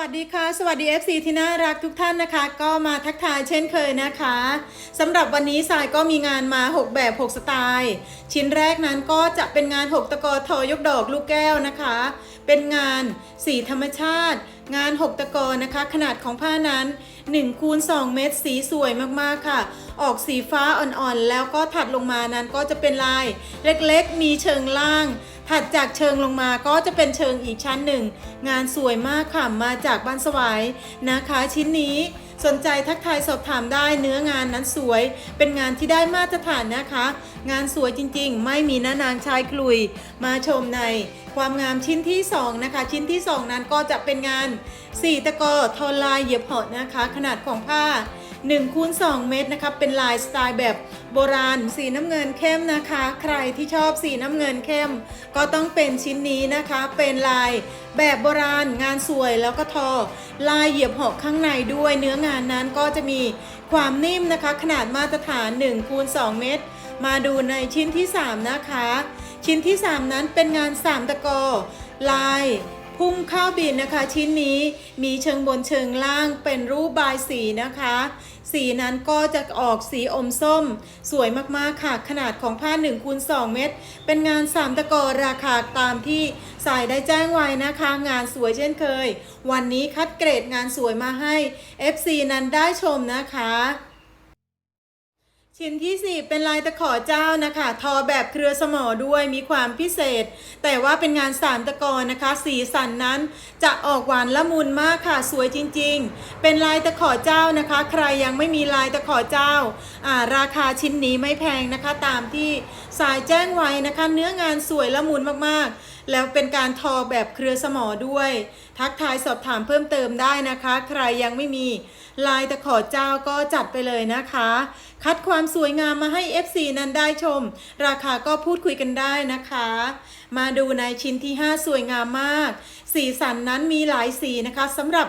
วัสดีค่ะ สวัสดี FC ที่น่ารักทุกท่านนะคะ ก็มาทักทายเช่นเคยนะคะสำหรับวันนี้สายก็มีงานมา 6 แบบ 6 สไตล์ ชิ้นแรกนั้นก็จะเป็นงาน 6 ตะกอทอยกดอกลูกแก้วนะคะ เป็นงานสีธรรมชาติ งาน 6 ตะกอนะคะ ขนาดของผ้านั้น1คูณ2เมตรสีสวยมากๆค่ะ ออกสีฟ้าอ่อนๆ แล้วก็ถัดลงมานั้นก็จะเป็นลายเล็กๆ มีเชิงล่าง ถัดจากเชิงลงมาก็จะเป็นเชิงอีกชั้นหนึ่ง งานสวยมากค่ะ มาจากบ้านสวายนะคะ ชิ้นนี้สนใจทักทายสอบถามได้เนื้องานนั้นสวย เป็นงานที่ได้มาตรฐานนะคะ งานสวยจริงๆ ไม่มีหน้านางชายกลุย มาชมในความงามชิ้นที่สองนะคะ ชิ้นที่สองนั้นก็จะเป็นงานสี่ตะกอทอลายเหยียบเหาะนะคะ ขนาดของผ้า1คูณ2เมตรนะคะ เป็นลายสไตล์แบบ โบราณสีน้ำเงินเข้มนะคะ ใครที่ชอบสีน้ำเงินเข้ม ก็ต้องเป็นชิ้นนี้นะคะ เป็นลายแบบโบราณงานสวยแล้วก็ทอ ลายเหยียบหอกข้างในด้วย เนื้องานนั้นก็จะมีความนิ่มนะคะ ขนาดมาตรฐาน1คูณ2เมตร มาดูในชิ้นที่ 3 นะคะ ชิ้นที่ 3 นั้นเป็นงาน3ตะกอลาย พุ่มข้าวบินนะคะ ชิ้นนี้มีเชิงบนเชิงล่างเป็นรูปบายสีนะคะ สีนั้นก็จะออกสีอมส้ม สวยมากๆค่ะ ขนาดของผ้า1คูณ2เมตร เป็นงาน 3 ตะกอราคาตามที่สายได้แจ้งไว้นะคะ งานสวยเช่นเคย วันนี้คัดเกรดงานสวยมาให้ FC นั้นได้ชมนะคะ ชิ้นที่ 4 เป็นลายตะขอเจ้านะคะ ทอแบบเครือสมอด้วยมีความพิเศษ แต่ว่าเป็นงานสามตะกอนนะคะ สีสันนั้นจะออกหวานละมุนมากค่ะสวยจริงๆ เป็นลายตะขอเจ้านะคะ ใครยังไม่มีลายตะขอเจ้าอ่าราคาชิ้นนี้ไม่แพงนะคะ ตามที่สายแจ้งไว้นะคะ เนื้องานสวยละมุนมากๆ แล้วเป็นการทอแบบเครือสมอด้วย ทักทายสอบถามเพิ่มเติมได้นะคะ ใครยังไม่มีลายตะขอเจ้าก็จัดไปเลยนะคะ คัดความสวยงามมาให้ FC นั้นได้ชม ราคาก็พูดคุยกันได้นะคะ มาดูในชิ้นที่ 5 สวยงามมาก สีสันนั้นมีหลายสีนะคะสำหรับ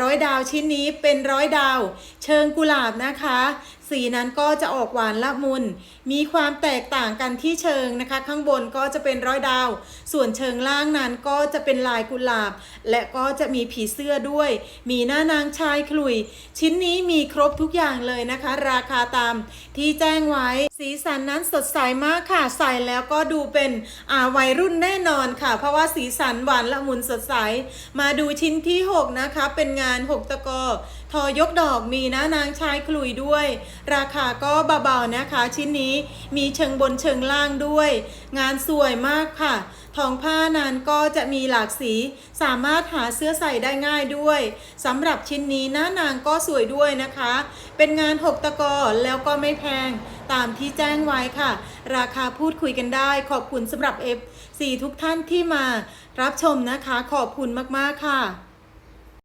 ร้อยดาวชิ้นนี้เป็นร้อยดาว เชิงกุหลาบนะคะ สีนั้นก็จะออกหวานละมุน มีความแตกต่างกันที่เชิงนะคะ ข้างบนก็จะเป็นร้อยดาว ส่วนเชิงล่างนั้นก็จะเป็นลายกุหลาบ และก็จะมีผีเสื้อด้วย มีหน้านางชายขลุย ชิ้นนี้มีครบทุกอย่างเลยนะคะ ราคาตามที่แจ้งไว้ สีสันนั้นสดใสมากค่ะ ใส่แล้วก็ดูเป็นอ่าวัยรุ่นแน่นอนค่ะ เพราะว่าสีสันหวานละมุนสดใส มาดูชิ้นที่ 6 นะคะ เป็นงาน 6 ตะกอ ทอยกดอกมีนะนางชายขลุยด้วยราคาก็เบาๆนะคะ ชิ้นนี้มีเชิงบนเชิงล่างด้วย งานสวยมากค่ะ ทองผ้านั้นก็จะมีหลากสี สามารถหาเสื้อใส่ได้ง่ายด้วยสำหรับชิ้นนี้หน้านางก็สวยด้วยนะคะ เป็นงาน6ตะกอแล้วก็ไม่แพงตามที่แจ้งไว้ค่ะ ราคาพูดคุยกันได้ขอบคุณสำหรับ F4 ทุกท่านที่มารับชมนะคะ ขอบคุณมากๆค่ะ